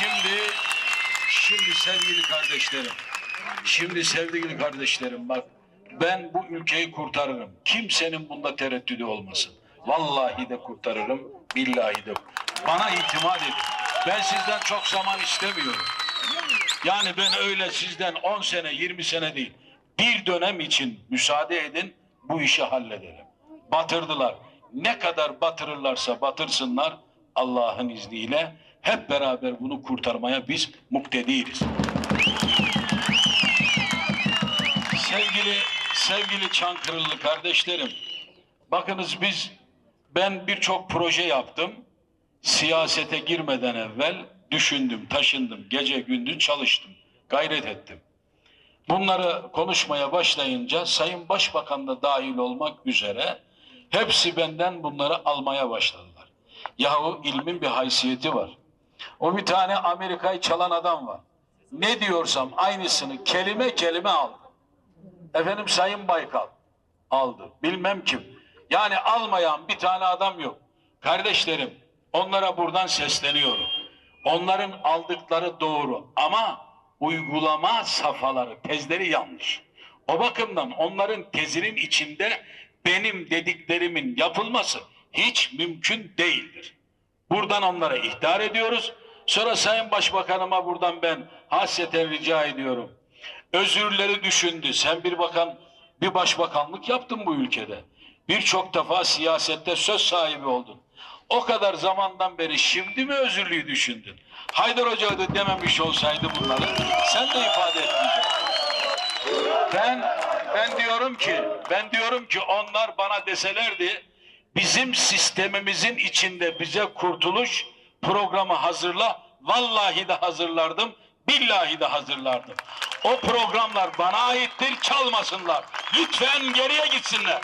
Şimdi, şimdi sevgili kardeşlerim, şimdi sevgili kardeşlerim bak ben bu ülkeyi kurtarırım. Kimsenin bunda tereddüdü olmasın. Vallahi de kurtarırım, billahi de. Bana itimat edin. Ben sizden çok zaman istemiyorum. Yani ben öyle sizden 10 sene, 20 sene değil. Bir dönem için müsaade edin, bu işi halledelim. Batırdılar. Ne kadar batırırlarsa batırsınlar Allah'ın izniyle hep beraber bunu kurtarmaya biz muktediriz. Sevgili sevgili Çankırılı kardeşlerim, bakınız biz ben birçok proje yaptım. Siyasete girmeden evvel düşündüm, taşındım, gece gündüz çalıştım, gayret ettim. Bunları konuşmaya başlayınca Sayın Başbakan da dahil olmak üzere hepsi benden bunları almaya başladılar. Yahu ilmin bir haysiyeti var. O bir tane Amerika'yı çalan adam var. Ne diyorsam aynısını kelime kelime aldı. Efendim Sayın Baykal aldı. Bilmem kim. Yani almayan bir tane adam yok. Kardeşlerim onlara buradan sesleniyorum. Onların aldıkları doğru ama uygulama safhaları, tezleri yanlış. O bakımdan onların tezinin içinde benim dediklerimin yapılması hiç mümkün değildir. Buradan onlara ihtar ediyoruz. Sonra Sayın Başbakanıma buradan ben hasreten rica ediyorum. Özürleri düşündü. Sen bir bakan, bir başbakanlık yaptın bu ülkede. Birçok defa siyasette söz sahibi oldun. O kadar zamandan beri şimdi mi özürlüğü düşündün? Haydar Hoca da dememiş olsaydı bunları sen de ifade etmeyecektin. Ben ben diyorum ki ben diyorum ki onlar bana deselerdi bizim sistemimizin içinde bize kurtuluş programı hazırla vallahi de hazırlardım billahi de hazırlardım. O programlar bana aittir çalmasınlar. Lütfen geriye gitsinler.